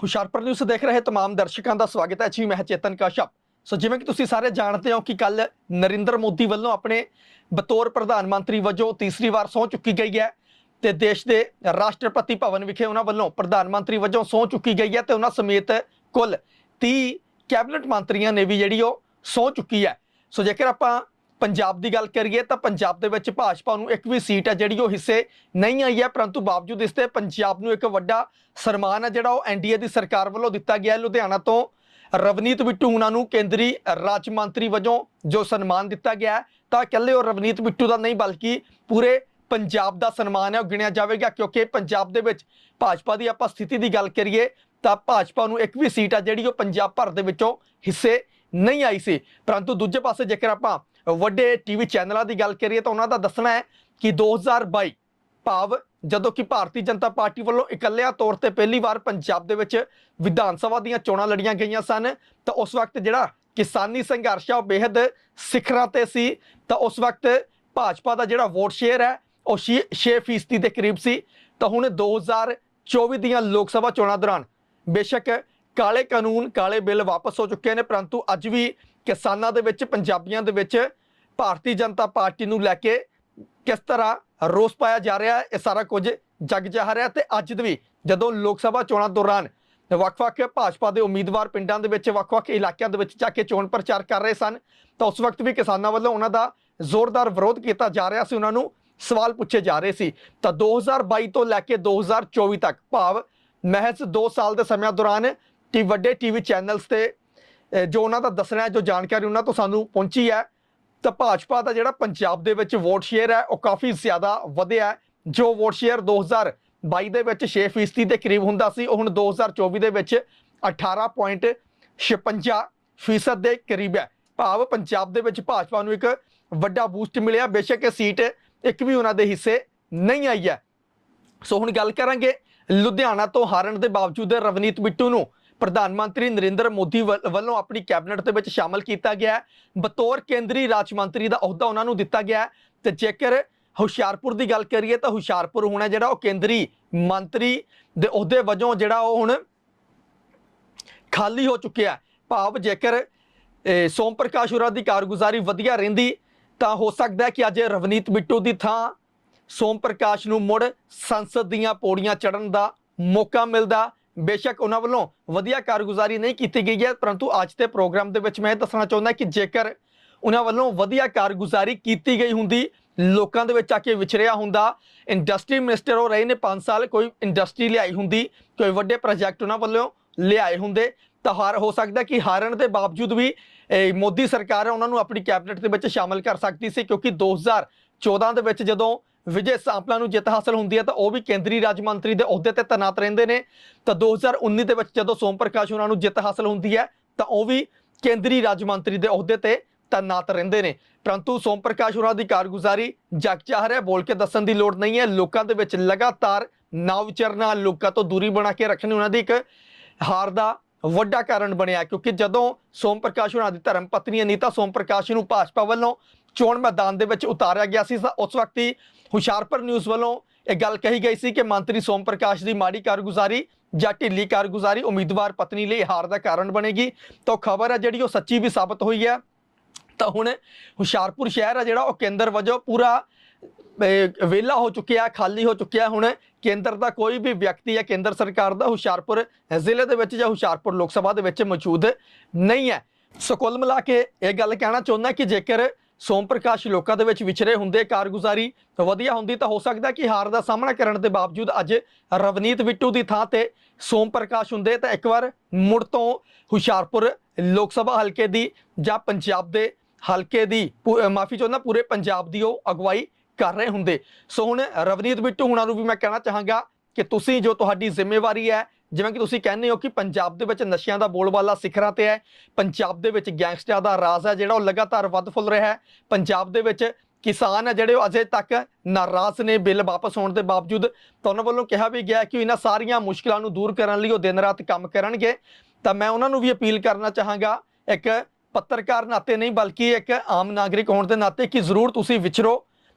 Hoshiarpur news ਦੇਖ ਰਹੇ तमाम ਦਰਸ਼ਕਾਂ ਦਾ ਸਵਾਗਤ ਹੈ ਜੀ ਮੈਂ ਚੇਤਨ ਕਾਸ਼ਪ ਸੋ ਜਿਵੇਂ ਕਿ ਤੁਸੀਂ ਸਾਰੇ ਜਾਣਦੇ ਹੋ ਕਿ ਕੱਲ ਨਰਿੰਦਰ ਮੋਦੀ ਵੱਲੋਂ ਆਪਣੇ ਬਤੌਰ ਪ੍ਰਧਾਨ ਮੰਤਰੀ ਵਜੋਂ ਤੀਸਰੀ ਵਾਰ ਸਹੁੰ ਚੁੱਕੀ ਗਈ ਹੈ ਤੇ ਦੇਸ਼ ਦੇ ਰਾਸ਼ਟਰਪਤੀ ਭਵਨ ਵਿਖੇ ਉਹਨਾਂ ਵੱਲੋਂ ਪ੍ਰਧਾਨ ਮੰਤਰੀ ਵਜੋਂ ਸਹੁੰ ਚੁੱਕੀ ਗਈ ਹੈ ਤੇ ਉਹਨਾਂ ਸਮੇਤ ਕੁੱਲ 30 ਕੈਬਨਿਟ ਮੰਤਰੀਆਂ ਨੇ ਵੀ ਜਿਹੜੀ ਉਹ ਸਹੁੰ ਚੁੱਕੀ ਹੈ ਸੋ ਜੇਕਰ ਆਪਾਂ ਪੰਜਾਬ ਦੀ ਗੱਲ ਕਰੀਏ ਤਾਂ ਪੰਜਾਬ ਦੇ ਵਿੱਚ ਭਾਜਪਾ ਨੂੰ ਇੱਕ ਵੀ ਸੀਟ ਹੈ ਜਿਹੜੀ ਉਹ ਹਿੱਸੇ ਨਹੀਂ ਆਈ ਹੈ, ਪਰੰਤੂ ਬਾਵਜੂਦ ਇਸ ਤੇ ਪੰਜਾਬ ਨੂੰ ਇੱਕ ਵੱਡਾ ਸਨਮਾਨ ਹੈ ਜਿਹੜਾ ਉਹ ਐਨਡੀਏ ਦੀ ਸਰਕਾਰ ਵੱਲੋਂ ਦਿੱਤਾ ਗਿਆ ਹੈ। ਲੁਧਿਆਣਾ ਤੋਂ ਰਵਨੀਤ ਬਿੱਟੂ ਉਹਨਾਂ ਨੂੰ ਕੇਂਦਰੀ ਰਾਜ ਮੰਤਰੀ ਵਜੋਂ ਜੋ ਸਨਮਾਨ ਦਿੱਤਾ ਗਿਆ ਤਾਂ ਇਕੱਲੇ ਉਹ ਰਵਨੀਤ ਬਿੱਟੂ ਦਾ ਨਹੀਂ, ਬਲਕਿ ਪੂਰੇ ਪੰਜਾਬ ਦਾ ਸਨਮਾਨ ਹੈ, ਉਹ ਗਿਣਿਆ ਜਾਵੇਗਾ ਕਿਉਂਕਿ ਪੰਜਾਬ ਦੇ ਵਿੱਚ ਭਾਜਪਾ ਦੀ ਆਪਾਂ ਸਥਿਤੀ ਦੀ ਗੱਲ ਕਰੀਏ ਤਾਂ ਭਾਜਪਾ ਨੂੰ ਇੱਕ ਵੀ ਸੀਟ ਆ ਜਿਹੜੀ ਉਹ ਪੰਜਾਬ ਭਰ ਦੇ ਵਿੱਚੋਂ ਹਿੱਸੇ ਨਹੀਂ ਆਈ ਸੀ। ਪਰੰਤੂ ਦੂਜੇ ਪਾਸੇ ਜੇਕਰ ਆਪਾਂ ਵੱਡੇ ਟੀਵੀ ਚੈਨਲਾਂ ਦੀ ਗੱਲ ਕਰੀਏ ਤਾਂ ਉਹਨਾਂ ਦਾ ਦੱਸਣਾ ਹੈ ਕਿ 2022 ਭਾਵ ਜਦੋਂ ਕਿ ਭਾਰਤੀ ਜਨਤਾ ਪਾਰਟੀ ਵੱਲੋਂ ਇਕੱਲਿਆਂ ਤੌਰ ਤੇ ਪਹਿਲੀ ਵਾਰ ਪੰਜਾਬ ਦੇ ਵਿੱਚ ਵਿਧਾਨ ਸਭਾ ਦੀਆਂ ਚੋਣਾਂ ਲੜੀਆਂ ਗਈਆਂ ਸਨ, ਤਾਂ ਉਸ ਵਕਤ ਜਿਹੜਾ ਕਿਸਾਨੀ ਸੰਘਰਸ਼ ਆ ਉਹ ਬੇहद ਸਿਖਰਾਂ ਤੇ ਸੀ, ਤਾਂ ਉਸ ਵਕਤ ਭਾਜਪਾ ਦਾ ਜਿਹੜਾ ਵੋਟ ਸ਼ੇਅਰ ਹੈ ਉਹ 6% ਦੇ ਕਰੀਬ ਸੀ, ਤਾਂ ਹੁਣ 2024 ਦੀਆਂ ਲੋਕ ਸਭਾ ਚੋਣਾਂ ਦੌਰਾਨ ਬੇਸ਼ੱਕ ਕਾਲੇ ਕਾਨੂੰਨ, ਕਾਲੇ ਬਿੱਲ ਵਾਪਸ ਹੋ ਚੁੱਕੇ ਨੇ, ਪਰੰਤੂ ਅੱਜ ਵੀ ਕਿਸਾਨਾਂ ਦੇ ਵਿੱਚ, ਪੰਜਾਬੀਆਂ ਦੇ ਵਿੱਚ ਭਾਰਤੀ ਜਨਤਾ ਪਾਰਟੀ ਨੂੰ ਲੈ ਕੇ ਕਿਸ ਤਰ੍ਹਾਂ ਰੋਸ ਪਾਇਆ ਜਾ ਰਿਹਾ ਹੈ, ਇਹ ਸਾਰਾ ਕੁਝ ਜਗ ਜਾ ਹੈ ਤੇ ਅੱਜ ਵੀ ਜਦੋਂ ਲੋਕ ਸਭਾ ਚੋਣਾਂ ਦੌਰਾਨ ਵੱਖ-ਵੱਖ ਭਾਜਪਾ ਦੇ ਉਮੀਦਵਾਰ ਪਿੰਡਾਂ ਦੇ ਵਿੱਚ, ਵੱਖ-ਵੱਖ ਇਲਾਕਿਆਂ ਦੇ ਵਿੱਚ ਜਾ ਕੇ ਚੋਣ ਪ੍ਰਚਾਰ ਕਰ ਰਹੇ ਸਨ, ਤਾਂ ਉਸ ਵਕਤ ਵੀ ਕਿਸਾਨਾਂ ਵੱਲੋਂ ਉਹਨਾਂ ਦਾ ਜ਼ੋਰਦਾਰ ਵਿਰੋਧ ਕੀਤਾ ਜਾ ਰਿਹਾ ਸੀ, ਉਹਨਾਂ ਨੂੰ ਸਵਾਲ ਪੁੱਛੇ ਜਾ ਰਹੇ ਸੀ। ਤਾਂ 2022 ਤੋਂ ਲੈ ਕੇ 2024 ਤੱਕ ਭਾਵ ਮਹਿਜ਼ 2 ਸਾਲ ਦੇ ਸਮੇਂ ਦੌਰਾਨ ਟੀ ਵੱਡੇ ਟੀਵੀ ਚੈਨਲਸ ਤੇ ਜੋ ਉਹਨਾਂ ਦਾ ਦੱਸਣਾ ਹੈ, ਜੋ ਜਾਣਕਾਰੀ ਉਹਨਾਂ ਤੋਂ ਸਾਨੂੰ ਪਹੁੰਚੀ ਹੈ, ਤਾਂ ਭਾਜਪਾ ਦਾ ਜਿਹੜਾ ਪੰਜਾਬ ਦੇ ਵਿੱਚ ਵੋਟ ਸ਼ੇਅਰ ਹੈ, ਉਹ ਕਾਫੀ ਜ਼ਿਆਦਾ ਵਧਿਆ ਜੋ ਵੋਟ ਸ਼ੇਅਰ 2022 ਦੇ ਵਿੱਚ 6% ਦੇ ਕਰੀਬ ਹੁੰਦਾ ਸੀ, ਉਹ ਹੁਣ 2024 ਦੇ ਵਿੱਚ 18.56 ਫੀਸਦ ਦੇ ਕਰੀਬ ਹੈ। ਭਾਵ ਪੰਜਾਬ ਦੇ ਵਿੱਚ ਭਾਜਪਾ ਨੂੰ ਇੱਕ ਵੱਡਾ ਬੂਸਟ ਮਿਲਿਆ। ਬੇਸ਼ੱਕ ਇਹ ਸੀਟ ਇੱਕ ਵੀ ਉਹਨਾਂ ਦੇ ਹਿੱਸੇ ਨਹੀਂ ਆਈ ਹੈ। ਸੋ ਹੁਣ ਗੱਲ ਕਰਾਂਗੇ ਲੁਧਿਆਣਾ ਤੋਂ ਹਾਰਨ ਦੇ ਬਾਵਜੂਦ ਰਵਨੀਤ ਬਿੱਟੂ ਨੂੰ। ਪ੍ਰਧਾਨ ਮੰਤਰੀ ਨਰਿੰਦਰ ਮੋਦੀ ਵੱਲ- ਵੱਲੋਂ ਆਪਣੀ ਕੈਬਨਿਟ ਦੇ ਵਿੱਚ ਸ਼ਾਮਲ ਕੀਤਾ ਗਿਆ ਹੈ। ਬਤੌਰ ਕੇਂਦਰੀ ਰਾਜ ਮੰਤਰੀ ਦਾ ਅਹੁਦਾ ਉਹਨਾਂ ਨੂੰ ਦਿੱਤਾ ਗਿਆ ਹੈ। ਤੇ ਜੇਕਰ ਹੁਸ਼ਿਆਰਪੁਰ ਦੀ ਗੱਲ ਕਰੀਏ ਤਾਂ ਹੁਸ਼ਿਆਰਪੁਰ ਹੁਣ ਜਿਹੜਾ ਉਹ ਕੇਂਦਰੀ ਮੰਤਰੀ ਦੇ ਅਹੁਦੇ ਵਜੋਂ ਜਿਹੜਾ ਉਹ ਹੁਣ ਖਾਲੀ ਹੋ ਚੁੱਕਿਆ ਭਾਵ ਜੇਕਰ ਸੋਮ ਪ੍ਰਕਾਸ਼ ਹੋਰਾਂ ਦੀ ਕਾਰਗੁਜ਼ਾਰੀ ਵਧੀਆ ਰਹਿੰਦੀ, ਤਾਂ ਹੋ ਸਕਦਾ ਹੈ ਕਿ ਅੱਜ ਰਵਨੀਤ ਬਿੱਟੂ ਦੀ ਥਾਂ ਸੋਮ ਪ੍ਰਕਾਸ਼ ਨੂੰ ਮੁੜ ਸੰਸਦ ਦੀਆਂ ਪੌੜੀਆਂ ਚੜਨ ਦਾ ਮੌਕਾ ਮਿਲਦਾ। ਬੇਸ਼ੱਕ ਉਹਨਾਂ ਵੱਲੋਂ ਵਧੀਆ ਕਾਰਗੁਜ਼ਾਰੀ ਨਹੀਂ ਕੀਤੀ ਗਈ ਹੈ, ਪਰੰਤੂ ਅੱਜ ਦੇ ਪ੍ਰੋਗਰਾਮ ਦੇ ਵਿੱਚ ਮੈਂ ਇਹ ਦੱਸਣਾ ਚਾਹੁੰਦਾ ਕਿ ਜੇਕਰ ਉਹਨਾਂ ਵੱਲੋਂ ਵਧੀਆ ਕਾਰਗੁਜ਼ਾਰੀ ਕੀਤੀ ਗਈ ਹੁੰਦੀ, ਲੋਕਾਂ ਦੇ ਵਿੱਚ ਆ ਕੇ ਵਿਚਰਿਆ ਹੁੰਦਾ, ਇੰਡਸਟਰੀ ਮਿਨਿਸਟਰ ਉਹ ਰਹੇ ਨੇ 5 ਸਾਲ, ਕੋਈ ਇੰਡਸਟਰੀ ਲਿਆਈ ਹੁੰਦੀ, ਕੋਈ ਵੱਡੇ ਪ੍ਰੋਜੈਕਟ ਉਹਨਾਂ ਵੱਲੋਂ ਲਿਆਏ ਹੁੰਦੇ, ਤਾਂ ਹਾਰ ਹੋ ਸਕਦਾ ਕਿ ਹਾਰਨ ਦੇ ਬਾਵਜੂਦ ਵੀ ਮੋਦੀ ਸਰਕਾਰ ਹੈ, ਉਹਨਾਂ ਨੂੰ ਆਪਣੀ ਕੈਬਨਿਟ ਦੇ ਵਿੱਚ ਸ਼ਾਮਲ ਕਰ ਸਕਦੀ ਸੀ, ਕਿਉਂਕਿ 2014 ਦੇ ਵਿੱਚ ਜਦੋਂ ਵਿਜੇ ਸਾਂਪਲਾ ਨੂੰ ਜਿੱਤ ਹਾਸਲ ਹੁੰਦੀ ਹੈ, ਤਾਂ ਉਹ ਵੀ ਕੇਂਦਰੀ ਰਾਜ ਮੰਤਰੀ ਦੇ ਅਹੁਦੇ ਤੇ ਤੈਨਾਤ ਰਹਿੰਦੇ ਨੇ। ਤਾਂ 2019 ਦੇ ਵਿੱਚ ਜਦੋਂ ਸੋਮ ਪ੍ਰਕਾਸ਼ ਉਹਨਾਂ ਨੂੰ ਜਿੱਤ ਹਾਸਲ ਹੁੰਦੀ ਹੈ, ਤਾਂ ਉਹ ਵੀ ਕੇਂਦਰੀ ਰਾਜ ਮੰਤਰੀ ਦੇ ਅਹੁਦੇ ਤੇ ਤੈਨਾਤ ਰਹਿੰਦੇ ਨੇ। ਪਰੰਤੂ ਸੋਮ ਪ੍ਰਕਾਸ਼ ਉਹਨਾਂ ਦੀ ਕਾਰਗੁਜ਼ਾਰੀ ਜਗ ਹੈ, ਬੋਲ ਕੇ ਦੱਸਣ ਦੀ ਲੋੜ ਨਹੀਂ ਹੈ। ਲੋਕਾਂ ਦੇ ਵਿੱਚ ਲਗਾਤਾਰ ਨਾ ਵਿਚਰਨਾ ਲੋਕਾਂ ਤੋਂ ਦੂਰੀ ਬਣਾ ਕੇ ਰੱਖਣੀ ਉਹਨਾਂ ਦੀ ਇੱਕ ਹਾਰ ਦਾ ਵੱਡਾ ਕਾਰਨ ਬਣਿਆ ਕਿਉਂਕਿ ਜਦੋਂ ਸੋਮ ਪ੍ਰਕਾਸ਼ ਹੋਰਾਂ ਦੀ ਧਰਮ ਪਤਨੀ ਅਨੀਤਾ ਸੋਮ ਪ੍ਰਕਾਸ਼ ਨੂੰ ਭਾਜਪਾ ਵੱਲੋਂ ਚੋਣ ਮੈਦਾਨ ਦੇ ਵਿੱਚ ਉਤਾਰਿਆ ਗਿਆ ਸੀ। ਤਾਂ ਉਸ ਵਕਤ ਹੀ ਹੁਸ਼ਿਆਰਪੁਰ ਨਿਊਜ਼ ਵੱਲੋਂ ਇਹ ਗੱਲ ਕਹੀ ਗਈ ਸੀ ਕਿ ਮੰਤਰੀ ਸੋਮ ਪ੍ਰਕਾਸ਼ ਦੀ ਮਾੜੀ ਕਾਰਗੁਜ਼ਾਰੀ ਜਾਂ ਢਿੱਲੀ ਕਾਰਗੁਜ਼ਾਰੀ ਉਮੀਦਵਾਰ ਪਤਨੀ ਲਈ ਹਾਰ ਦਾ ਕਾਰਨ ਬਣੇਗੀ। ਤਾਂ ਖਬਰ ਹੈ ਜਿਹੜੀ ਉਹ ਸੱਚੀ ਵੀ ਸਾਬਤ ਹੋਈ ਹੈ। ਤਾਂ ਹੁਣ ਹੁਸ਼ਿਆਰਪੁਰ ਸ਼ਹਿਰ ਹੈ ਜਿਹੜਾ ਉਹ ਕੇਂਦਰ ਵਜੋਂ ਪੂਰਾ ਅਹ, ਵਿਹਲਾ ਹੋ ਚੁੱਕਿਆ ਖਾਲੀ ਹੋ ਚੁੱਕਿਆ। ਹੁਣ ਕੇਂਦਰ ਦਾ ਕੋਈ ਵੀ ਵਿਅਕਤੀ ਜਾਂ ਕੇਂਦਰ ਸਰਕਾਰ ਦਾ ਹੁਸ਼ਿਆਰਪੁਰ ਜ਼ਿਲ੍ਹੇ ਦੇ ਵਿੱਚ ਜਾਂ ਹੁਸ਼ਿਆਰਪੁਰ ਲੋਕ ਸਭਾ ਦੇ ਵਿੱਚ ਮੌਜੂਦ ਨਹੀਂ ਹੈ। ਸੋ ਕੁੱਲ ਮਿਲਾ ਕੇ ਇਹ ਗੱਲ ਕਹਿਣਾ ਚਾਹੁੰਦਾ ਕਿ ਜੇਕਰ ਸੋਮ ਪ੍ਰਕਾਸ਼ ਲੋਕਾਂ ਦੇ ਵਿੱਚ ਵਿਚਰੇ ਹੁੰਦੇ ਕਾਰਗੁਜ਼ਾਰੀ ਵਧੀਆ ਹੁੰਦੀ ਤਾਂ ਹੋ ਸਕਦਾ ਕਿ ਹਾਰ ਦਾ ਸਾਹਮਣਾ ਕਰਨ ਦੇ ਬਾਵਜੂਦ ਅੱਜ ਰਵਨੀਤ ਬਿੱਟੂ ਦੀ ਥਾਂ ਤੇ ਸੋਮ ਪ੍ਰਕਾਸ਼ ਹੁੰਦੇ ਤਾਂ ਇੱਕ ਵਾਰ ਮੁੜ ਤੋਂ ਹੁਸ਼ਿਆਰਪੁਰ ਲੋਕ ਸਭਾ ਹਲਕੇ ਦੀ ਜਾਂ ਪੰਜਾਬ ਦੇ ਹਲਕੇ ਦੀ ਮਾਫੀ ਚਾਹੁੰਦਾ, ਪੂਰੇ ਪੰਜਾਬ ਦੀ ਉਹ ਅਗਵਾਈ ਕਰ ਰਹੇ ਹੁੰਦੇ। ਸੋ ਹੁਣ ਰਵਨੀਤ ਬਿੱਟੂ ਹੁਣਾਂ ਨੂੰ ਵੀ ਮੈਂ ਕਹਿਣਾ ਚਾਹਾਂਗਾ ਕਿ ਤੁਸੀਂ ਜੋ ਤੁਹਾਡੀ ਜ਼ਿੰਮੇਵਾਰੀ ਹੈ, ਜਿਵੇਂ ਕਿ ਤੁਸੀਂ ਕਹਿੰਦੇ ਹੋ ਕਿ ਪੰਜਾਬ ਦੇ ਵਿੱਚ ਨਸ਼ਿਆਂ ਦਾ ਬੋਲਬਾਲਾ ਸਿਖਰਾਂ ਤੇ ਹੈ, ਪੰਜਾਬ ਦੇ ਵਿੱਚ ਗੈਂਗਸਟਰਾਂ ਦਾ ਰਾਜ ਹੈ ਜਿਹੜਾ ਉਹ ਲਗਾਤਾਰ ਵੱਧ ਫੁੱਲ ਰਿਹਾ ਹੈ, ਪੰਜਾਬ ਦੇ ਵਿੱਚ ਕਿਸਾਨ ਹੈ ਜਿਹੜੇ ਉਹ ਅਜੇ ਤੱਕ ਨਾਰਾਜ਼ ਨੇ, ਬਿੱਲ ਵਾਪਸ ਹੋਣ ਦੇ ਬਾਵਜੂਦ। ਤਾਂ ਉਹਨਾਂ ਵੱਲੋਂ ਕਿਹਾ ਵੀ ਗਿਆ ਕਿ ਇਹਨਾਂ ਸਾਰੀਆਂ ਮੁਸ਼ਕਲਾਂ ਨੂੰ ਦੂਰ ਕਰਨ ਲਈ ਉਹ ਦਿਨ ਰਾਤ ਕੰਮ ਕਰਨਗੇ। ਤਾਂ ਮੈਂ ਉਹਨਾਂ ਨੂੰ ਵੀ ਅਪੀਲ ਕਰਨਾ ਚਾਹਾਂਗਾ, ਇੱਕ ਪੱਤਰਕਾਰ ਨਾਤੇ ਨਹੀਂ ਬਲਕਿ ਇੱਕ ਆਮ ਨਾਗਰਿਕ ਹੋਣ ਦੇ ਨਾਤੇ ਕਿ ਜ਼ਰੂਰ ਤੁਸੀਂ ਵਿਚਰੋ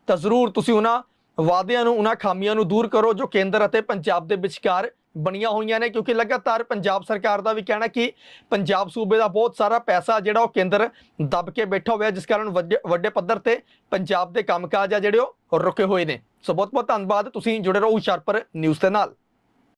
ਤਾਂ ਜ਼ਰੂਰ ਤੁਸੀਂ ਉਹਨਾਂ ਵਾਅਦਿਆਂ ਨੂੰ, ਉਹਨਾਂ ਖਾਮੀਆਂ ਨੂੰ ਦੂਰ ਕਰੋ ਜੋ ਕੇਂਦਰ ਅਤੇ ਪੰਜਾਬ ਦੇ ਵਿਚਕਾਰ ਬਣੀਆਂ ਹੋਈਆਂ ਨੇ, ਕਿਉਂਕਿ ਲਗਾਤਾਰ ਪੰਜਾਬ ਸਰਕਾਰ ਦਾ ਵੀ ਕਹਿਣਾ ਕਿ ਪੰਜਾਬ ਸੂਬੇ ਦਾ ਬਹੁਤ ਸਾਰਾ ਪੈਸਾ ਜਿਹੜਾ ਉਹ ਕੇਂਦਰ ਦੱਬ ਕੇ ਬੈਠਾ ਹੋਇਆ, ਜਿਸ ਕਾਰਨ ਵੱਡੇ ਵੱਡੇ ਪੱਧਰ ਤੇ ਪੰਜਾਬ ਦੇ ਕੰਮਕਾਜ ਆ ਜਿਹੜੇ ਉਹ ਰੁਕੇ ਹੋਏ ਨੇ। ਸੋ ਬਹੁਤ ਬਹੁਤ ਧੰਨਵਾਦ, ਤੁਸੀਂ ਜੁੜੇ ਰਹੋ ਹੁਸ਼ਿਆਰਪੁਰ ਨਿਊਜ਼ ਦੇ ਨਾਲ।